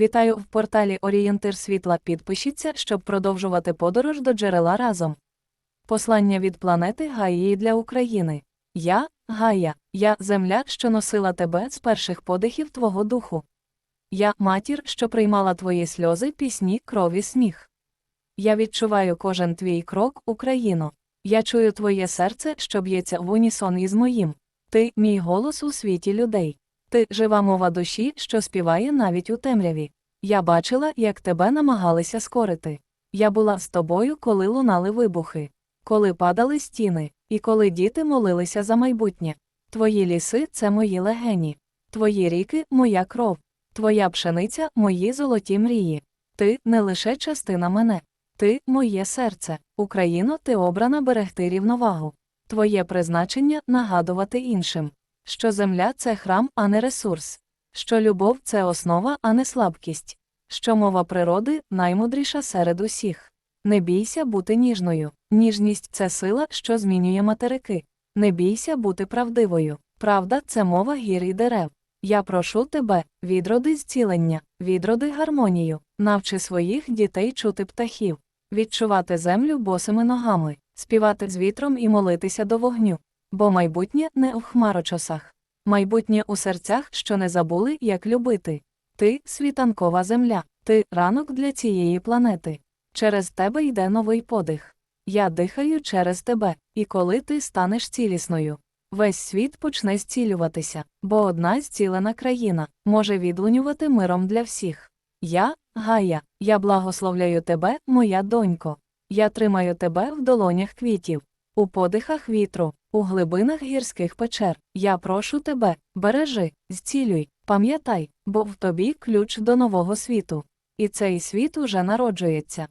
Вітаю в порталі Орієнтир світла. Підпишіться, щоб продовжувати подорож до джерела разом. Послання від планети Гаїї для України. Я Гая, я земля, що носила тебе з перших подихів твого духу. Я матір, що приймала твої сльози, пісні, крові, сміх. Я відчуваю кожен твій крок, Україно. Я чую твоє серце, що б'ється в унісон із моїм. Ти мій голос у світі людей. Ти жива мова душі, що співає навіть у темряві. Я бачила, як тебе намагалися скорити. Я була з тобою, коли лунали вибухи, коли падали стіни, і коли діти молилися за майбутнє. Твої ліси це мої легені, твої ріки моя кров, твоя пшениця мої золоті мрії. Ти не лише частина мене, ти моє серце. Україно, ти обрана берегти рівновагу. Твоє призначення нагадувати іншим що земля це храм, а не ресурс, що любов це основа, а не слабкість, що мова природи наймудріша серед усіх. Не бійся бути ніжною. Ніжність це сила, що змінює материки. Не бійся бути правдивою. Правда це мова гір і дерев. Я прошу тебе, відроди зцілення, відроди гармонію, навчи своїх дітей чути птахів, відчувати землю босими ногами, співати з вітром і молитися до вогню. Бо майбутнє не у хмарочосах, майбутнє у серцях, що не забули, як любити. Ти світанкова земля, ти ранок для цієї планети. Через тебе йде новий подих. Я дихаю через тебе, і коли ти станеш цілісною, весь світ почне зцілюватися, бо одна зцілена країна може відлунювати миром для всіх. Я, Гая, я благословляю тебе, моя донько. Я тримаю тебе в долонях квітів, у подихах вітру, у глибинах гірських печер. Я прошу тебе, бережи, зцілюй, пам'ятай, бо в тобі ключ до нового світу. І цей світ уже народжується.